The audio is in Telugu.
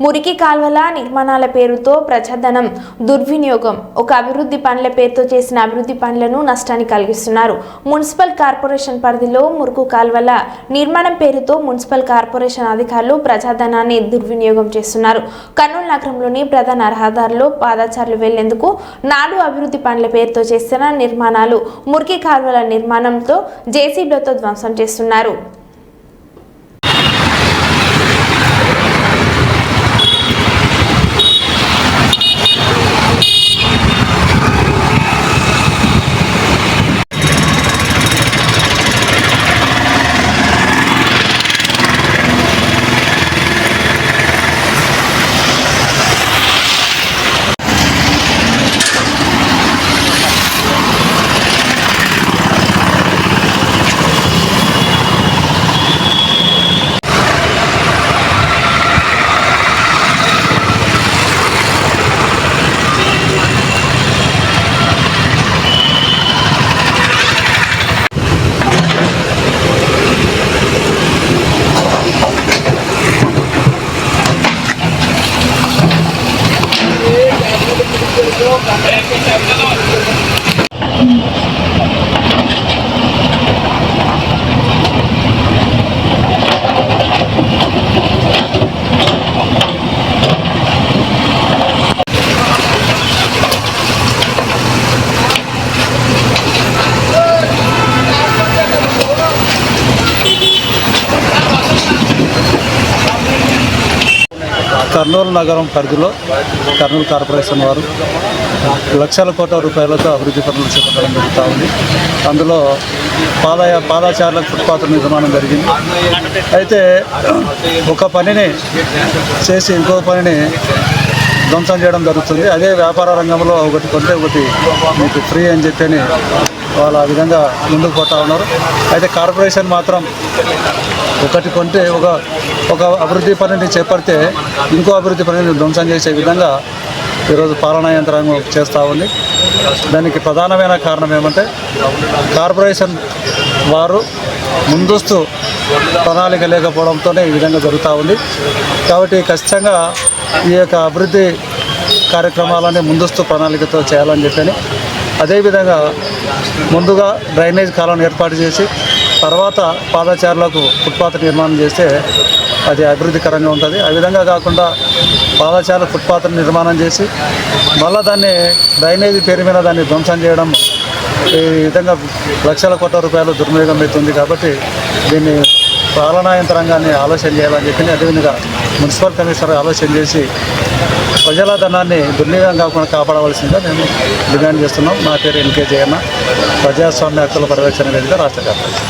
మురికి కాల్వల నిర్మాణాల పేరుతో ప్రజాధనం దుర్వినియోగం ఒక అభివృద్ధి పనుల పేరుతో చేసిన అభివృద్ధి పనులను నష్టాన్ని కలిగిస్తున్నారు. మున్సిపల్ కార్పొరేషన్ పరిధిలో మురుకు కాల్వల నిర్మాణం పేరుతో మున్సిపల్ కార్పొరేషన్ అధికారులు ప్రజాధనాన్ని దుర్వినియోగం చేస్తున్నారు. కర్నూలు నగరంలోని ప్రధాన రహదారిలో పాదచారులు వెళ్ళేందుకు నాలుగు అభివృద్ధి పనుల పేరుతో చేస్తున్న నిర్మాణాలు మురికి కాల్వల నిర్మాణంతో జేసీబీలతో ధ్వంసం చేస్తున్నారు. Thank you. కర్నూలు నగరం పరిధిలో కర్నూలు కార్పొరేషన్ వారు లక్షల కోట్ల రూపాయలతో అభివృద్ధి పనులు చేపట్టడం జరుగుతూ ఉంది. అందులో పాదయ పాదాచారుల ఫుట్పాత్ నిర్మాణం జరిగింది. అయితే ఒక పనిని చేసి ఇంకో పనిని ధ్వంసం చేయడం జరుగుతుంది. అదే వ్యాపార రంగంలో ఒకటి కొంటే ఒకటి మీకు ఫ్రీ అని చెప్పని వాళ్ళు ఆ విధంగా ముందుకు పోతా ఉన్నారు. అయితే కార్పొరేషన్ మాత్రం ఒకటి కొంటే ఒక ఒక అభివృద్ధి పనిని చేపడితే ఇంకో అభివృద్ధి పనిని ధ్వంసం చేసే విధంగా ఈరోజు పాలనా యంత్రాంగం చేస్తూ ఉంది. దానికి ప్రధానమైన కారణం ఏమంటే కార్పొరేషన్ వారు ముందస్తు ప్రణాళిక లేకపోవడంతోనే ఈ విధంగా జరుగుతూ ఉంది. కాబట్టి ఖచ్చితంగా ఈ యొక్క అభివృద్ధి కార్యక్రమాలని ముందస్తు ప్రణాళికతో చేయాలని చెప్పని అదేవిధంగా ముందుగా డ్రైనేజ్ కాలను ఏర్పాటు చేసి తర్వాత పాదచారులకు ఫుట్పాత్ నిర్మాణం చేస్తే అది అభివృద్ధికరంగా ఉంటుంది. ఆ విధంగా కాకుండా పాదచారుల ఫుట్పాత్ నిర్మాణం చేసి మళ్ళీ దాన్ని డ్రైనేజీ పేరు మీద దాన్ని ధ్వంసం చేయడం ఈ విధంగా లక్షల కోట్ల రూపాయలు దుర్వినియోగం అవుతుంది కాబట్టి దీన్ని పాలనా యంత్రాంగాన్ని ఆలోచన చేయాలని చెప్పి అదేవిధంగా మున్సిపల్ కమిషనర్ ఆలోచన చేసి ప్రజల ధనాన్ని దుర్వినియోగం కాకుండా కాపాడవలసిందిగా మేము డిమాండ్ చేస్తున్నాం. నా పేరు ఎన్కే జయన్న. ప్రజాస్వామ్య హక్కుల పరిరక్షణ వేదిక రాష్ట్ర కార్యదర్శి.